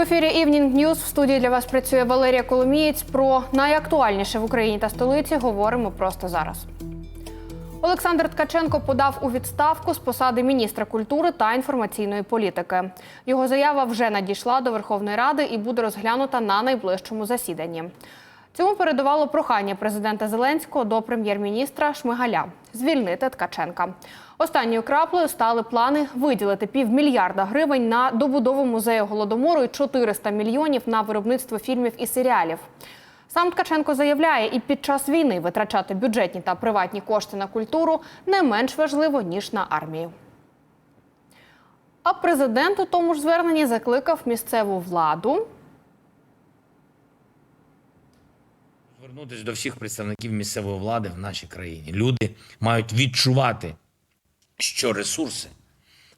В ефірі Evening News в студії для вас працює Валерія Коломієць. Про найактуальніше в Україні та столиці говоримо просто зараз. Олександр Ткаченко подав у відставку з посади міністра культури та інформаційної політики. Його заява вже надійшла до Верховної Ради і буде розглянута на найближчому засіданні. Цьому передувало прохання президента Зеленського до прем'єр-міністра Шмигаля звільнити Ткаченка. Останньою краплею стали плани виділити півмільярда гривень на добудову музею голодомору і 400 мільйонів на виробництво фільмів і серіалів. Сам Ткаченко заявляє, і під час війни витрачати бюджетні та приватні кошти на культуру не менш важливо ніж на армію. А президент у тому ж зверненні закликав місцеву владу Звернутися до всіх представників місцевої влади в нашій країні. Люди мають відчувати, що ресурси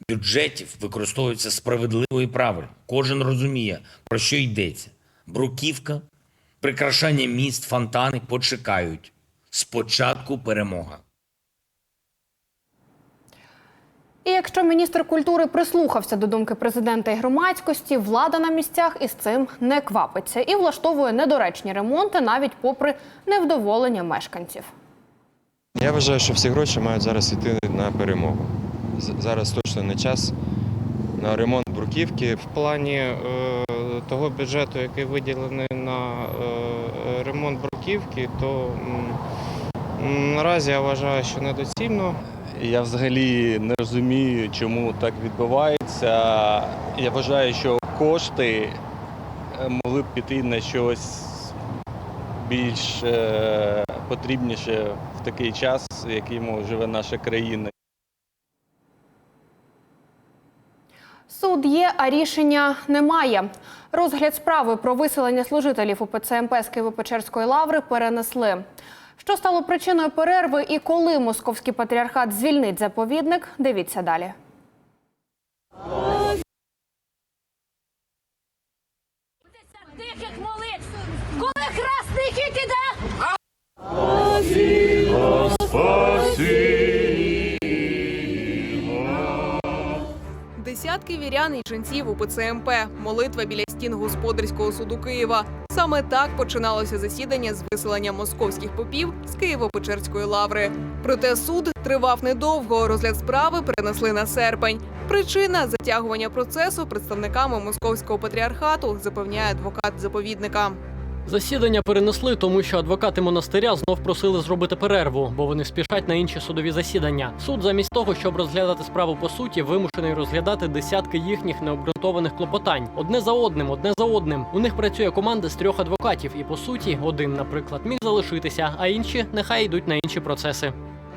бюджетів використовуються справедливо і правильно. Кожен розуміє, про що йдеться. Бруківка, прикрашання міст, фонтани почекають. Спочатку перемога. І якщо міністр культури прислухався до думки президента і громадськості, влада на місцях із цим не квапиться і влаштовує недоречні ремонти навіть попри невдоволення мешканців. Я вважаю, що всі гроші мають зараз йти на перемогу. Зараз точно не час на ремонт бруківки. В плані е, того бюджету, який виділений на е, ремонт бруківки, то м, наразі я вважаю, що недоцільно. Я взагалі не розумію, чому так відбувається. Я вважаю, що кошти е, могли б піти на щось більш е, потрібніше в такий час, в якому живе наша країна. Суд є, а рішення немає. Розгляд справи про виселення служителів УПЦ МП з Києво-Печерської лаври перенесли. Що стало причиною перерви і коли московський патріархат звільнить заповідник, дивіться далі. Десятки вірян і ченців у ПЦМП. Молитва біля стін господарського суду Києва. Саме так починалося засідання з виселення московських попів з Києво-Печерської лаври. Проте суд тривав недовго. Розгляд справи перенесли на серпень. Причина затягування процесу представниками московського патріархату запевняє адвокат заповідника. Засідання перенесли, тому що адвокати монастиря знов просили зробити перерву, бо вони спішать на інші судові засідання. Суд, замість того, щоб розглядати справу по суті, вимушений розглядати десятки їхніх необґрунтованих клопотань. Одне за одним, одне за одним. У них працює команда з трьох адвокатів, і по суті, один, наприклад, міг залишитися, а інші нехай йдуть на інші процеси.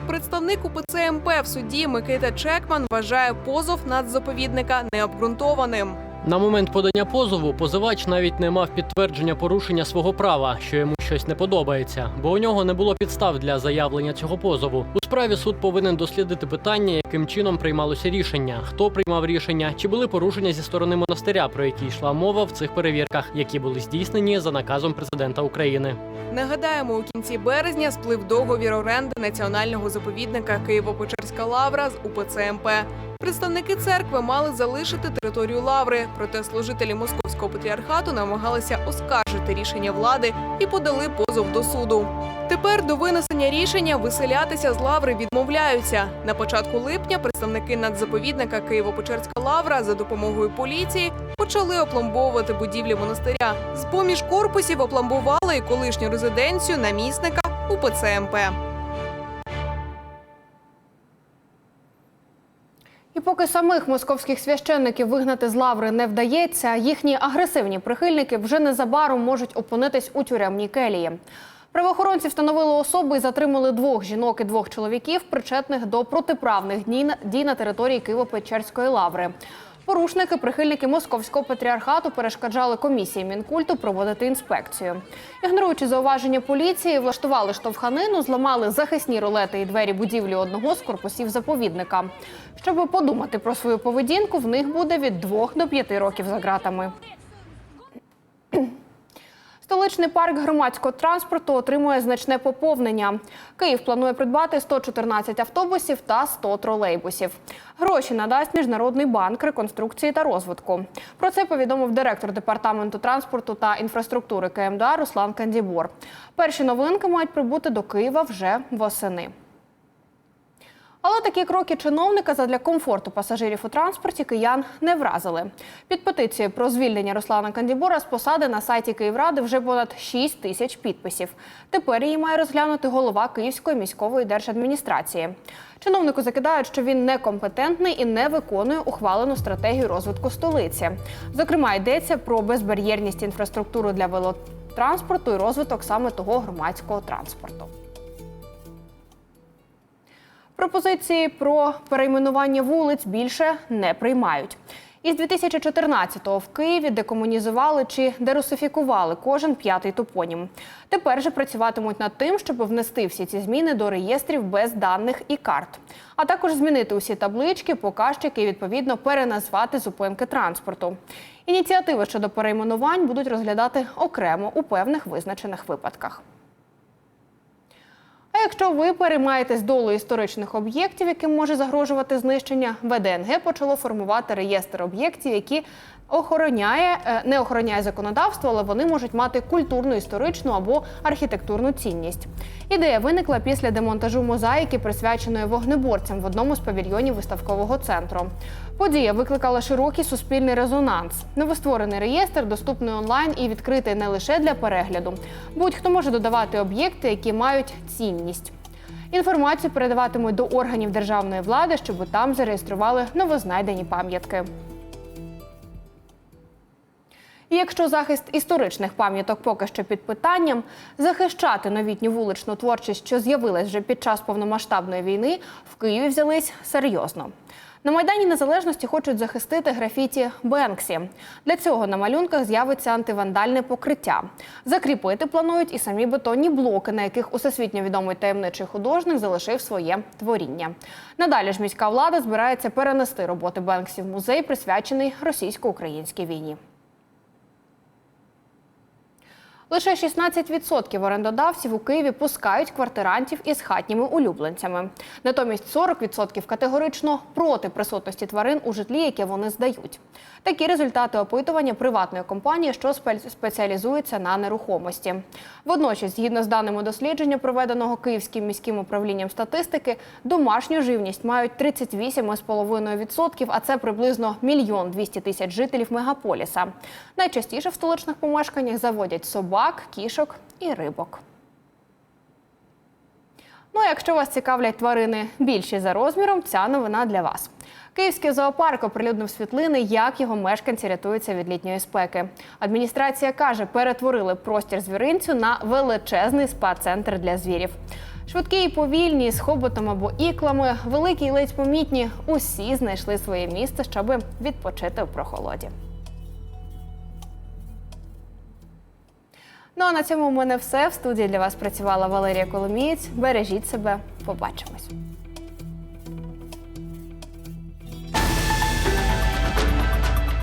Представник УПЦ МП в суді Микита Чекман вважає позов нацзаповідника необґрунтованим. На момент подання позову позивач навіть не мав підтвердження порушення свого права, що йому щось не подобається, бо у нього не було підстав для заявлення цього позову. У справі суд повинен дослідити питання, яким чином приймалося рішення, хто приймав рішення, чи були порушення зі сторони монастиря, про які йшла мова в цих перевірках, які були здійснені за наказом президента України. Нагадаємо, у кінці березня сплив договір оренди національного заповідника Києво-Печерська лавра з УПЦ МП. Представники церкви мали залишити територію лаври, проте служителі московського патріархату намагалися оскаржити рішення влади і подали позов до суду. Тепер до винесення рішення виселятися з лаври відмовляються. На початку липня представники надзаповідника Києво-Печерська лавра за допомогою поліції почали опломбовувати будівлі монастиря. З поміж корпусів опломбували і колишню резиденцію намісника УПЦ МП. Поки самих московських священників вигнати з лаври не вдається, їхні агресивні прихильники вже незабаром можуть опинитись у тюремній келії. Правоохоронці встановили особи і затримали двох жінок і двох чоловіків, причетних до протиправних дій на- території Києво-Печерської лаври. Порушники, прихильники московського патріархату перешкоджали комісії мінкульту проводити інспекцію. Ігноруючи зауваження поліції, влаштували штовханину, зламали захисні рулети і двері будівлі одного з корпусів заповідника. Щоб подумати про свою поведінку, в них буде від 2 до 5 років за ґратами. Столичний парк громадського транспорту отримує значне поповнення. Київ планує придбати 114 автобусів та 100 тролейбусів. Гроші надасть Міжнародний банк реконструкції та розвитку. Про це повідомив директор департаменту транспорту та інфраструктури КМДА Руслан Кандібор. Перші новинки мають прибути до Києва вже восени. Але такі кроки чиновника задля комфорту пасажирів у транспорті киян не вразили. Під петицією про звільнення Руслана Кандібора з посади на сайті Київради вже понад 6 тисяч підписів. Тепер її має розглянути голова Київської міської держадміністрації. Чиновнику закидають, що він некомпетентний і не виконує ухвалену стратегію розвитку столиці. Зокрема, йдеться про безбар'єрність інфраструктури для велотранспорту і розвиток саме того громадського транспорту. Пропозиції про перейменування вулиць більше не приймають. Із 2014-го в Києві декомунізували чи дерусифікували кожен п'ятий топонім. Тепер же працюватимуть над тим, щоб внести всі ці зміни до реєстрів без даних і карт, а також змінити усі таблички, показчики і відповідно переназвати зупинки транспорту. Ініціативи щодо перейменувань будуть розглядати окремо у певних визначених випадках. А якщо ви переймаєтесь долею історичних об'єктів, яким може загрожувати знищення, ВДНГ почало формувати реєстр об'єктів, які охороняє, е, не охороняє законодавство, але вони можуть мати культурну, історичну або архітектурну цінність. Ідея виникла після демонтажу мозаїки, присвяченої вогнеборцям в одному з павільйонів виставкового центру. Подія викликала широкий суспільний резонанс. Новостворений реєстр доступний онлайн і відкритий не лише для перегляду. Будь-хто може додавати об'єкти, які мають цінність. Інформацію передаватимуть до органів державної влади, щоб там зареєстрували новознайдені пам'ятки. І якщо захист історичних пам'яток поки що під питанням, захищати новітню вуличну творчість, що з'явилась вже під час повномасштабної війни, в Києві взялись серйозно. На Майдані Незалежності хочуть захистити графіті Бенксі. Для цього на малюнках з'явиться антивандальне покриття. Закріпити планують і самі бетонні блоки, на яких усесвітньо відомий таємничий художник залишив своє творіння. Надалі ж міська влада збирається перенести роботи Бенксі в музей, присвячений російсько-українській війні. Лише 16% орендодавців у Києві пускають квартирантів із хатніми улюбленцями. Натомість 40% категорично проти присутності тварин у житлі, яке вони здають. Такі результати опитування приватної компанії, що спе- спеціалізується на нерухомості. Водночас, згідно з даними дослідження, проведеного Київським міським управлінням статистики, домашню живність мають 38,5%, а це приблизно мільйон 200 тисяч жителів мегаполіса. Найчастіше в столичних помешканнях заводять собак, кішок і рибок. Ну, а якщо вас цікавлять тварини більші за розміром, ця новина для вас. Київський зоопарк оприлюднив світлини, як його мешканці рятуються від літньої спеки. Адміністрація каже, перетворили простір звіринцю на величезний спа-центр для звірів. Швидкі і повільні, з хоботом або іклами, великі і ледь помітні, усі знайшли своє місце, щоб відпочити у прохолоді. Ну а на цьому в мене все. В студії для вас працювала Валерія Коломієць. Бережіть себе, побачимось.